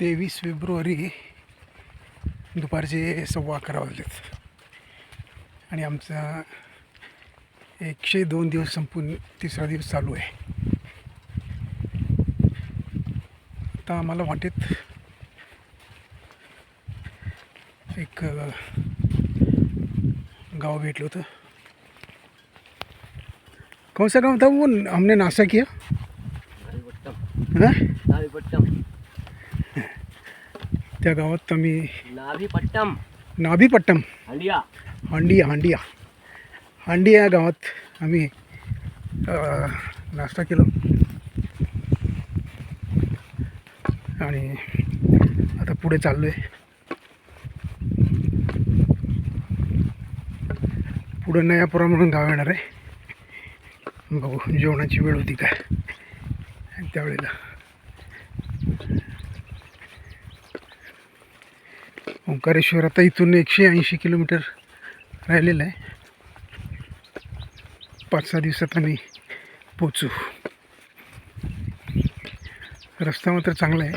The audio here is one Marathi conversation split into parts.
तेवीस फेब्रुवारी दुपारचे सव्वा अकरा वाजलेत. आणि आमचा एकशे दोन दिवस संपून तिसरा दिवस चालू आहे. आता आम्हाला वाटेत एक गाव भेटलं होतं. कौन सा गाँव? था वो हमने नाश्ता किया. हाँ? त्या गावात आम्ही नाभीपट्टम. नाभीपट्टम. हंडिया. हांडिया हांडिया. हांडिया या गावात आम्ही नाश्ता केलो. आणि आता पुढे चाललो आहे पुढं नयापुरा म्हणून गाव येणार आहे. बघू जेवणाची वेळ होती काय त्यावेळेला. ओंकारेश्वर आता इथून एकशे ऐंशी किलोमीटर राहिलेलं आहे. पाच सहा दिवसात आम्ही पोचू रस्ता मात्र चांगला आहे.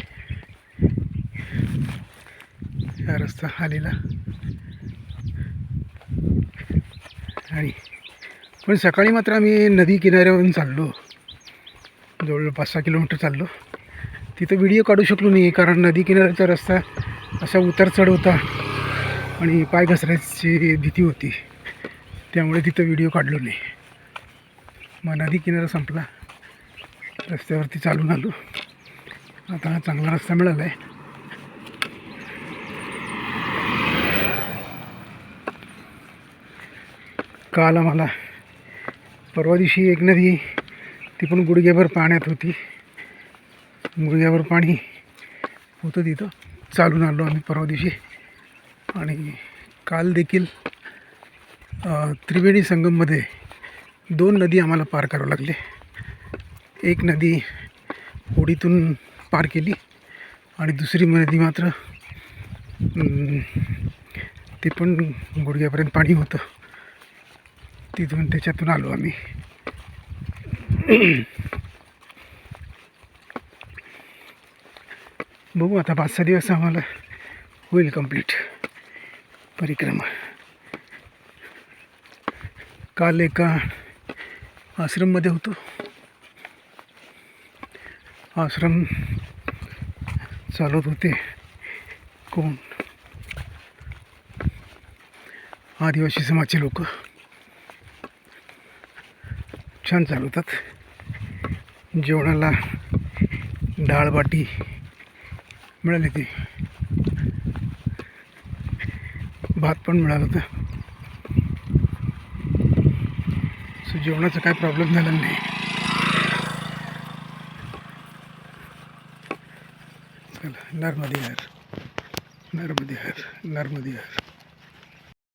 हा रस्ता आलेला. आणि पण सकाळी मात्र आम्ही नदी किनाऱ्यावरून चाललो. जवळ पाच सहा किलोमीटर चाललो. तिथं व्हिडिओ काढू शकलो नाही कारण नदी किनाऱ्याचा रस्ता असा उतार चढ होता आणि पाय घसरायची भीती होती. त्यामुळे तिथं व्हिडिओ काढलो नाही मग नदी किनारा संपला. रस्त्यावरती चालून आलो. आता हा चांगला रस्ता मिळाला आहे काल आम्हाला परवा दिवशी एक नदी ती पण गुडघ्याभर पाण्यात होती. गुडघ्याभर पाणी होतं तिथं. चालून आलो आम्ही परवा दिवशी. आणि काल देखील त्रिवेणी संगममध्ये दोन नदी आम्हाला पार करावं लागले. एक नदी होडीतून पार केली आणि दुसरी नदी मात्र ते पण गुडघ्यापर्यंत पाणी होतं. तिथून त्याच्यातून आलो आम्ही. बघू आता पाच सहा दिवस आम्हाला होईल कंप्लीट परिक्रमा. काल एका आश्रममध्ये होतो. आश्रम चालवत होते. कोण? आदिवासी समाजचे लोक. छान चालवतात. जेवणाला डाळ बाटी मिळाली ती. भात पण मिळालं होतं. सो जेवणाचा काय प्रॉब्लेम झाला नाही. चला नर्मदी हर नर्मदी हर नर्मदी हर